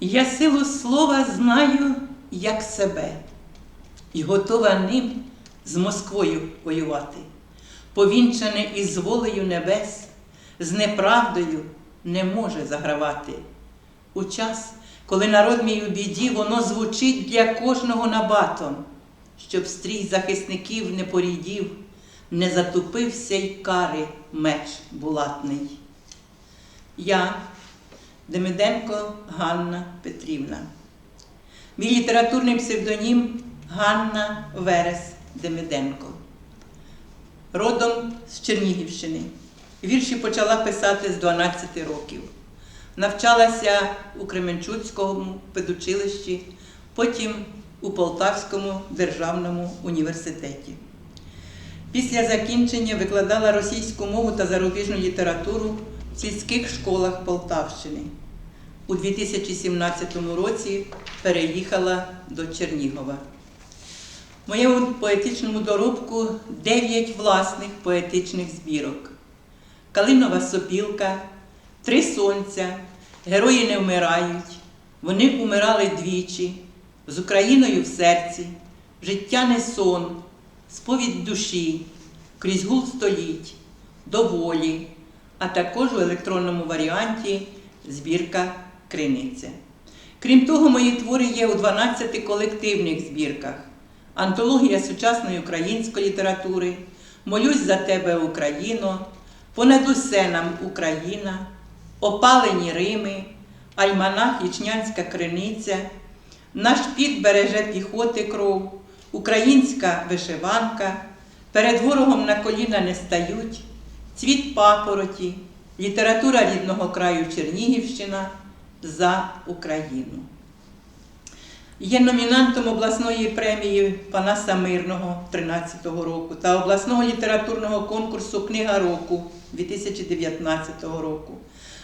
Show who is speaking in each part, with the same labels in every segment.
Speaker 1: Я силу слова знаю, як себе, і готова ним з Москвою воювати, повінчане із волею небес, з неправдою не може загравати. У час, коли народ мій у біді, воно звучить для кожного набатом, щоб стрій захисників не порідів, не затупився й кари меч булатний. Я, Демиденко Ганна Петрівна. Мій літературний псевдонім Ганна Верес Демиденко. Родом з Чернігівщини. Вірші почала писати з 12 років. Навчалася у Кременчуцькому педучилищі, потім у Полтавському державному університеті. Після закінчення викладала російську мову та зарубіжну літературу в сільських школах Полтавщини. У 2017 році переїхала до Чернігова. В моєму поетичному доробку 9 власних поетичних збірок: Калинова сопілка, Три сонця, Герої не вмирають, вони умирали двічі, з Україною в серці, життя не сон, сповідь душі, крізь гул століть, до волі, а також у електронному варіанті збірка Криниця. Крім того, мої твори є у 12 колективних збірках: Антологія сучасної української літератури, Молюсь за тебе, Україно, Понад усе нам Україна, Опалені Рими, Альманах Ічнянська криниця, Наш під береже піхоти кров, Українська вишиванка, Перед ворогом на коліна не стають, Цвіт папороті, література рідного краю Чернігівщина за Україну. Є номінантом обласної премії Панаса Мирного 13-го року та обласного літературного конкурсу Книга року 2019 року,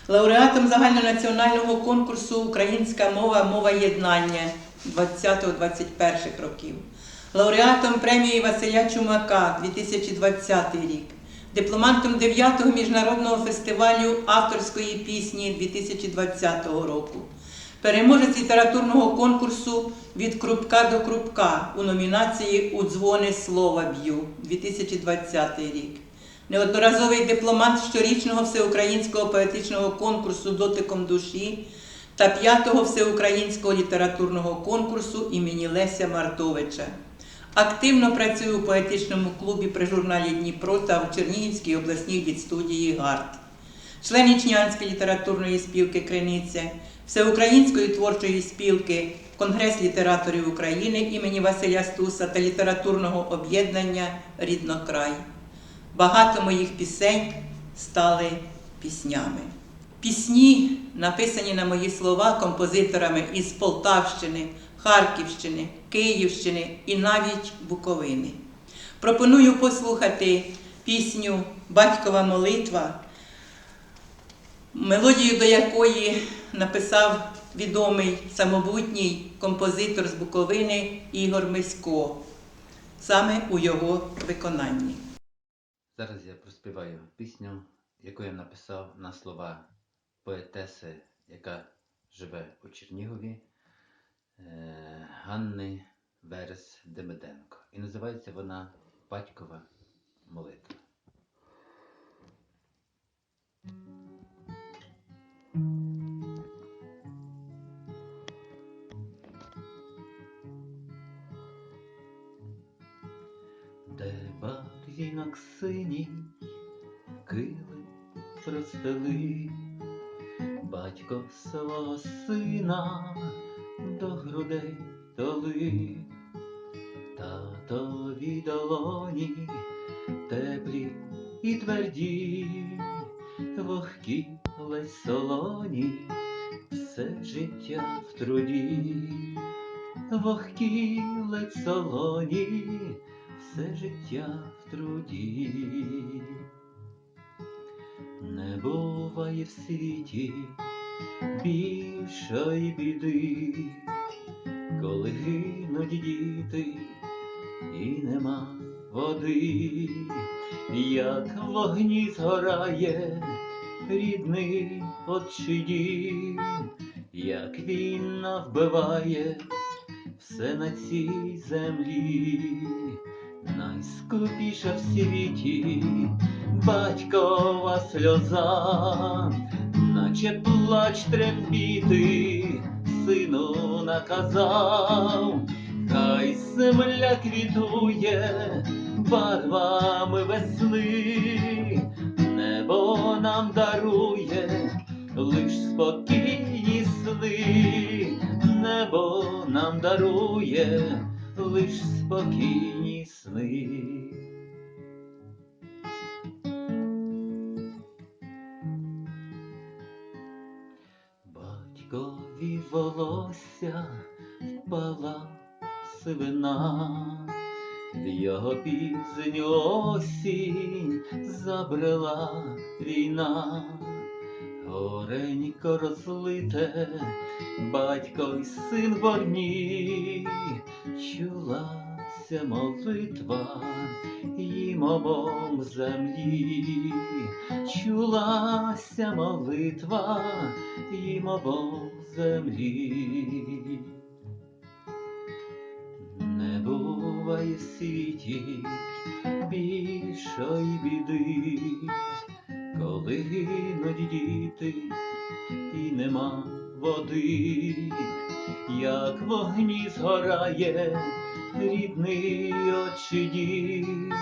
Speaker 1: лауреатом загальнонаціонального конкурсу Українська мова мова єднання 20-21 років, лауреатом премії Василя Чумака 2020 рік, дипломантом 9-го міжнародного фестивалю авторської пісні 2020 року. Переможець літературного конкурсу від крупка до крупка у номінації У дзвони слова б'ю 2020 рік. Неодноразовий дипломант щорічного всеукраїнського поетичного конкурсу Дотиком душі та п'ятого всеукраїнського літературного конкурсу імені Леся Мартовича. Активно працює у поетичному клубі при журналі Дніпро та в Чернігівській обласній літстудії ГАРД член Ічнянської літературної спілки Криниця, Всеукраїнської творчої спілки Конгрес літераторів України імені Василя Стуса та літературного об'єднання Ріднокрай. Багато моїх пісень стали піснями. Пісні, написані на мої слова композиторами із Полтавщини, Харківщини, Київщини і навіть Буковини. Пропоную послухати пісню Батькова молитва мелодію до якої написав відомий самобутній композитор з Буковини Ігор Мисько, саме у його виконанні.
Speaker 2: Зараз я проспіваю пісню, яку я написав на слова поетеси, яка живе у Чернігові, Ганни Верес Демиденко. І називається вона Батькова молитва. Де барвінок синій, кили простели, батько свого сина до грудей толи, татові долоні теплі і тверді, вогкі ледь солоні, все життя в труді, вогкі ледь солоні все життя в труді. Не буває в світі більшої біди, коли гинуть діти і нема води, як вогні згорає рідний отчий як війна вбиває все на цій землі, найскупіша в світі батькова сльоза, наче плач трембіти, сину наказав, хай земля квітує барвами весни, небо нам дарує лиш спокійні сни, небо нам дарує лиш спокійні сни. Батькові волосся впала сивина, в його пізню осінь забрела війна, горенько розлите, батько й син в огні, чулася молитва їм обом землі, чулася молитва їм обом землі. Не буває в світі більшої біди, коли гинуть діти і нема води, як вогні згорає рідний очі дім,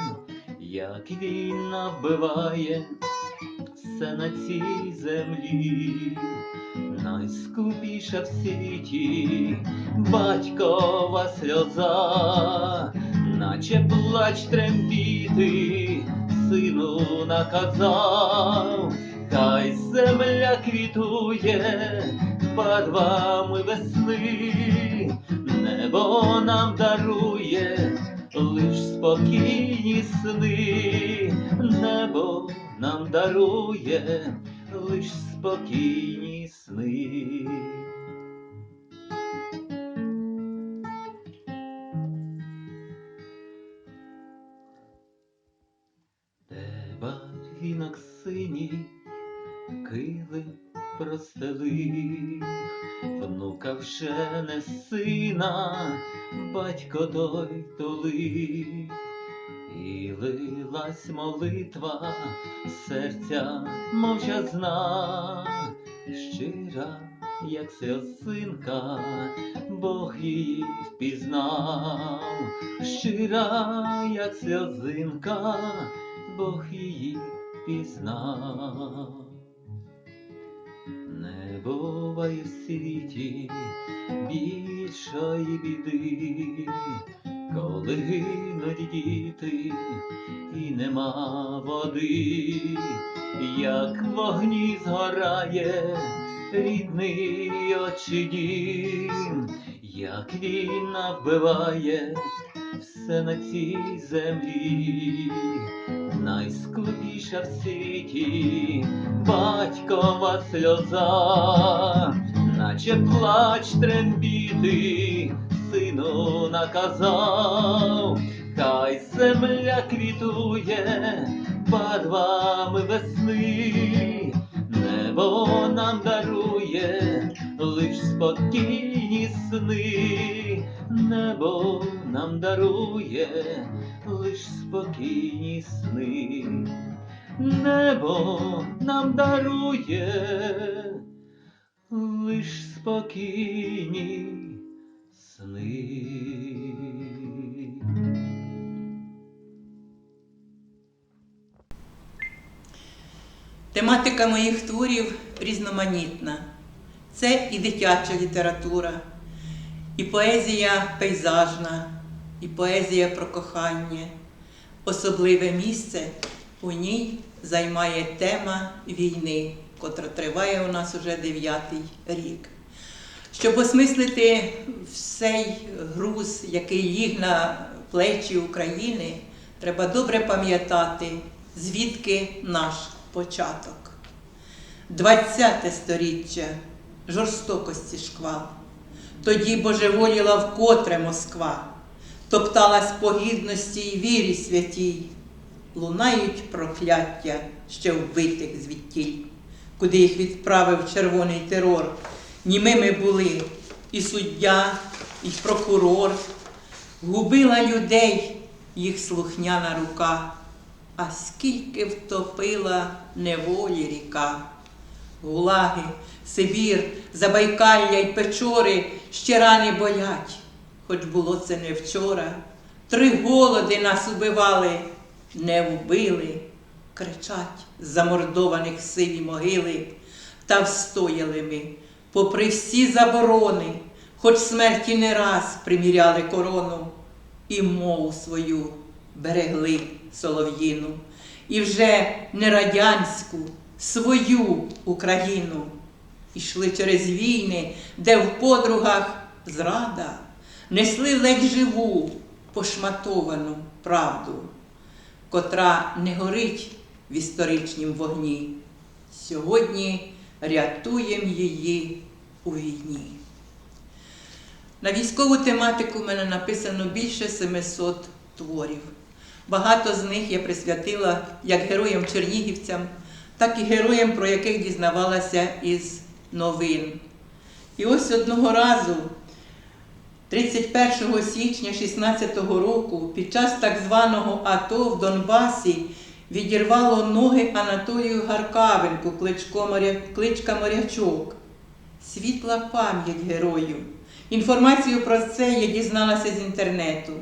Speaker 2: як війна вбиває все на цій землі, найскупіша в світі батькова сльоза, наче плач трембіти, сину наказав, хай земля квітує барвами весни, небо нам дарує лиш спокійні сни, небо нам дарує лиш спокійні сни. Де барвінок синій кили простелив, внука вже не сина, батько той тулив, і лилась молитва серця мовчазна, щира, як сльозинка, Бог її впізнав, щира, як сльозинка, Бог її впізнав. Буває в світі більшої біди, коли гинуть діти і нема води, як в вогні згорає рідний очі дім, як війна вбиває все на цій землі, найскупіша в світі батькова сльоза, наче плач трембіти, сину наказав, хай земля квітує барвами весни, небо нам дарує лиш спокійні сни, небо нам дарує лиш спокійні сни, небо нам дарує лиш спокійні сни.
Speaker 1: Тематика моїх творів різноманітна. Це і дитяча література, і поезія пейзажна, і поезія про кохання. Особливе місце у ній займає тема війни, котра триває у нас уже дев'ятий рік. Щоб осмислити цей груз, який ліг на плечі України, треба добре пам'ятати, звідки наш початок. Двадцяте сторіччя жорстокості шквал. Тоді божеволіла вкотре Москва, топталась по гідності й вірі святій, лунають прокляття ще вбитих звідтіль, куди їх відправив червоний терор, німими були і суддя, і прокурор, губила людей їх слухняна рука, а скільки втопила неволі ріка. Гулаги, Сибір, Забайкалля й Печори ще рани болять, хоч було це не вчора. Три голоди нас убивали, не вбили, кричать з замордованих сиві могили, та встояли ми, попри всі заборони, хоч смерті не раз приміряли корону, і мову свою берегли солов'їну, і вже не радянську, свою Україну. Ішли через війни, де в подругах зрада, несли ледь живу, пошматовану правду, котра не горить в історичнім вогні. Сьогодні рятуєм її у війні. На військову тематику в мене написано більше 700 творів. Багато з них я присвятила як героям-чернігівцям, так і героям, про яких дізнавалася із новин. І ось одного разу, 31 січня 16 року, під час так званого АТО в Донбасі відірвало ноги Анатолію Гаркавенку, кличка Морячок. Світла пам'ять герою. Інформацію про це я дізналася з інтернету,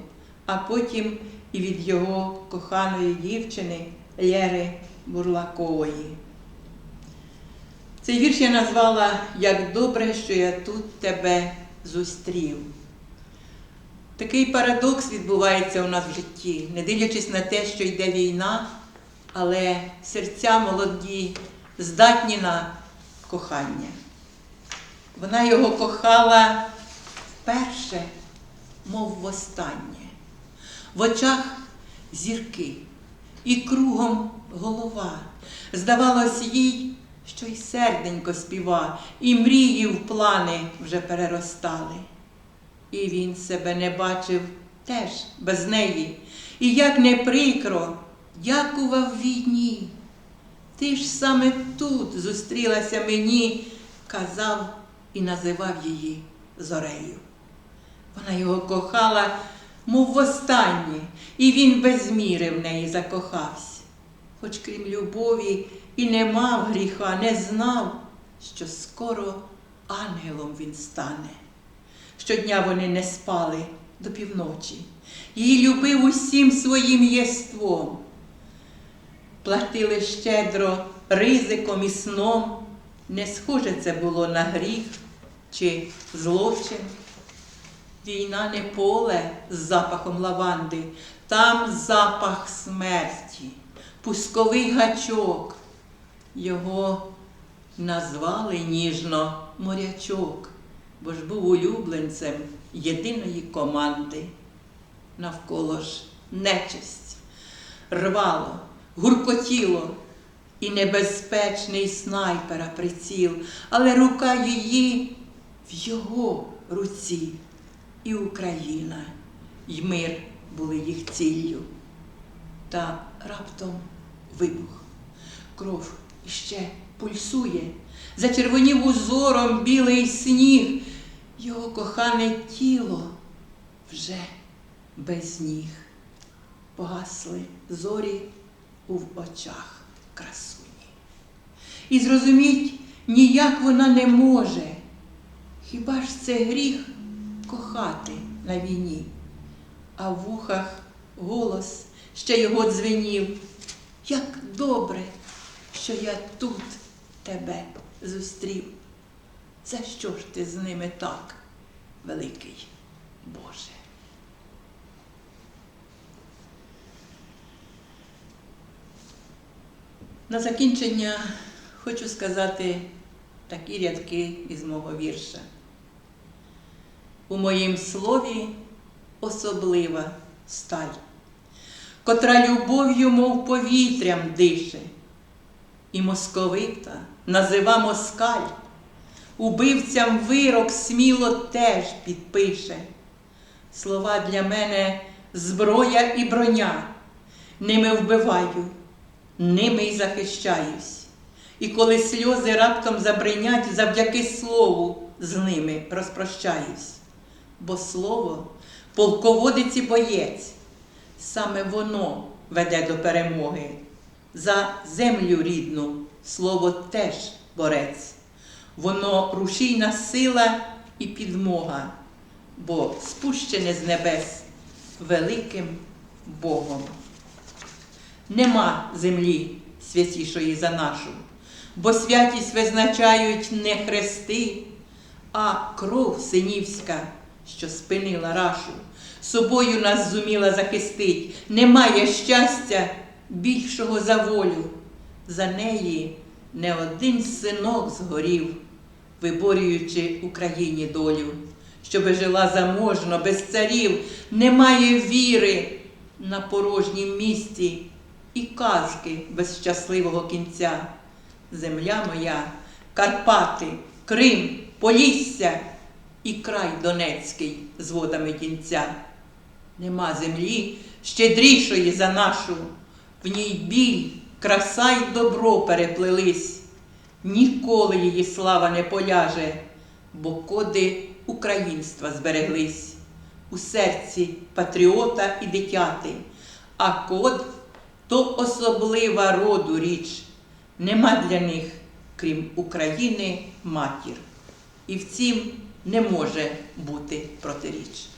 Speaker 1: а потім і від його коханої дівчини Лєри Бурлакової. Цей вірш я назвала Як добре, що я тут тебе зустрів. Такий парадокс відбувається у нас в житті, не дивлячись на те, що йде війна, але серця молоді здатні на кохання. Вона його кохала вперше, мов востаннє. В очах зірки і кругом голова. Здавалось їй, що й серденько співа, і мрії в плани вже переростали. І він себе не бачив теж без неї. І як не прикро, дякував війні. Ти ж саме тут зустрілася мені, казав і називав її зорею. Вона його кохала, мов востаннє, і він без міри в неї закохався. Хоч крім любові і не мав гріха, не знав, що скоро ангелом він стане. Щодня вони не спали до півночі. Її любив усім своїм єством. Платили щедро ризиком і сном. Не схоже це було на гріх чи злочин. Війна не поле з запахом лаванди, там запах смерті, пусковий гачок. Його назвали ніжно морячок, бо ж був улюбленцем єдиної команди. Навколо ж нечисть, рвало, гуркотіло і небезпечний снайпера приціл, але рука її в його руці. І Україна, й мир були їх ціллю. Та раптом вибух. Кров іще пульсує, зачервонів узором білий сніг. Його кохане тіло вже без ніг. Погасли зорі у очах красуні. І зрозуміть, ніяк вона не може. Хіба ж це гріх кохати на війні? А в вухах голос ще його дзвенів. Як добре, що я тут тебе зустрів. За що ж ти з ними так, великий Боже? На закінчення хочу сказати такі рядки із мого вірша. У моїм слові особлива сталь, котра любов'ю, мов повітрям дише, і московита назива москаль, убивцям вирок сміло теж підпише. Слова для мене зброя і броня, ними вбиваю, ними й захищаюсь. І коли сльози раптом забринять завдяки слову, з ними розпрощаюсь, бо слово полководець і боєць, саме воно веде до перемоги. За землю рідну слово теж борець, воно рушійна сила і підмога, бо спущене з небес великим Богом. Нема землі святішої за нашу, бо святість визначають не хрести, а кров синівська, що спинила рашу, собою нас зуміла захистить. Немає щастя більшого за волю. За неї не один синок згорів, виборюючи Україні долю, щоби жила заможно, без царів, немає віри на порожнім місці і казки без щасливого кінця. Земля моя, Карпати, Крим, Полісся і край Донецький з водами кінця. Нема землі щедрішої за нашу, в ній біль, краса й добро переплелись. Ніколи її слава не поляже, бо коди українства збереглись у серці патріота і дитяти, а код то особлива роду річ. Нема для них, крім України, матір. І в цім не може бути протиріч.